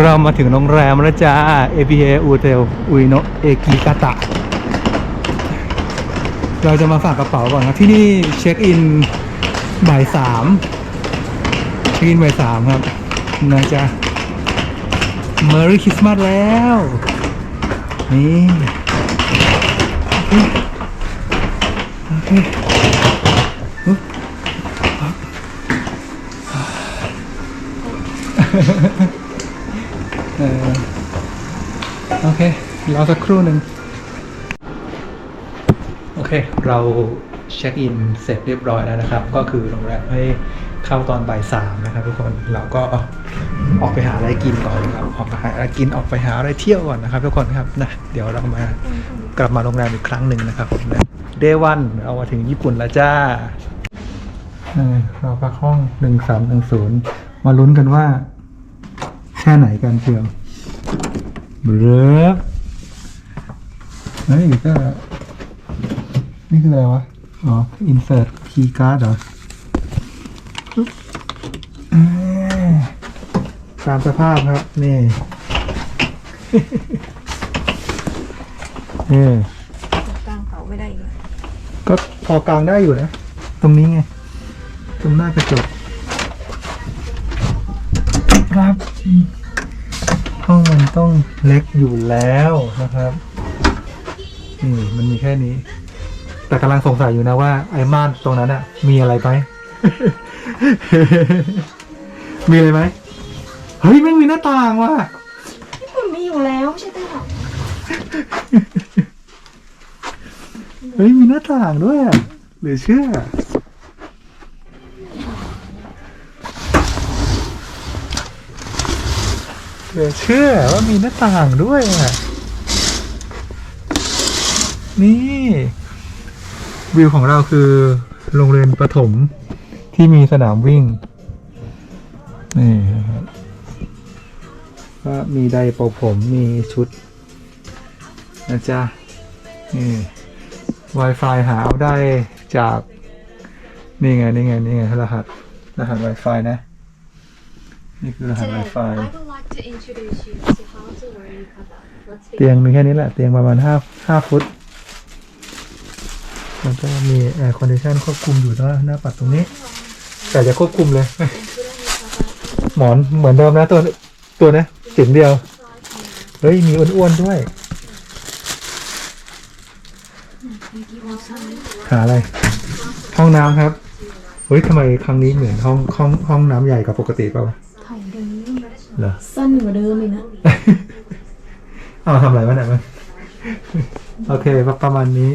เรามาถึงโรงแรมแล้วจ้า APA Hotel Ueno Ekigata เราจะมาฝากกระเป๋าก่อนครับที่นี่เช็คอินบ่ายสามเช็คอินบ่ายสามครับนะจ๊ะ Merry Christmas แล้ว นี่โอเคโอเค โอเครอสักครู่หนึ่งโอเค เราเช็คอินเสร็จเรียบร้อยแล้วนะครับ ก็คือโรงแรมให้เข้าตอนบ่ายสามนะครับทุกคนเราก็ออกไปหาอะไรกินก่อนครับออกไปหาอะไรกินออกไปหาอะไรเที่ยวก่อนนะครับ ทุกคนครับนะเดี๋ยวเรามากลับมาโรงแรมอีกครั้งหนึ่งนะครับผมนะเดวันเอามาถึงญี่ปุ่นแล้วจ้าเออเราพักห้องหนึ่งสามหนึ่งศูนย์มาลุ้นกันว่า แค่ไหนกันเชียวเบ้อเฮ้ยก็นี่คืออะไรวะ อ๋อ insert key card เหรอปึ๊บเอ้ยตามสภาพครับ นี่นี่กลางเขาไม่ได้อีกเลยก็พอกลางได้อยู่นะ ตรงนี้ไง ตรงหน้ากระจก ครับอืมห้องมันต้องเล็กอยู่แล้วนะครับนี่มันมีแค่นี้ แต่กำลังสงสัยอยู่นะว่าไอ้ม่านตรงนั้นอะมีอะไรไหม มีอะไรไหมเฮ้ยไม่งมีหน้าต่างว่ะมันมีอยู่แล้วไม่ใช่เต้หรอเฮ้ยมีหน้าต่างด้วยอะเหลือเชื่อ เหลือเชื่อว่ามีหน้าต่างด้วยอะ นี่ วิวของเราคือ โรงเรียนประถมที่มีสนามวิ่ง นี่ครับก็มีไดร์เป่าผมมีชุด นะจ๊ะ นี่ Wi-Fi หาเอาได้จาก นี่ไง นี่ไง นี่ไงรหัสรหัส Wi-Fi นะ นี่คือรหัส Today, Wi-Fi I would like to introduce you to how to wear yukata. Let's เตียง begin. มีแค่นี้แหละ เตียงประมาณห้าห้าฟุต มันก็มีแอร์คอนดิชันควบคุมอยู่นะหน้าปัดตรงนี้ แต่จะควบคุมเลย หมอนเหมือนเดิมนะตัวตัวนะเสียงเดียว เฮ้ย มีอ้วนๆด้วย หาอะไร ห้องน้ำครับ เฮ้ยทำไมครั้งนี้เหมือนห้องห้องห้องน้ำใหญ่กว่าปกติเปล่าวะถ่ายเดิม เหรอสั้นกว่าเดิมอีกนะ เอาทำอะไรวะเนี่ยมัน โอเค ประมาณนี้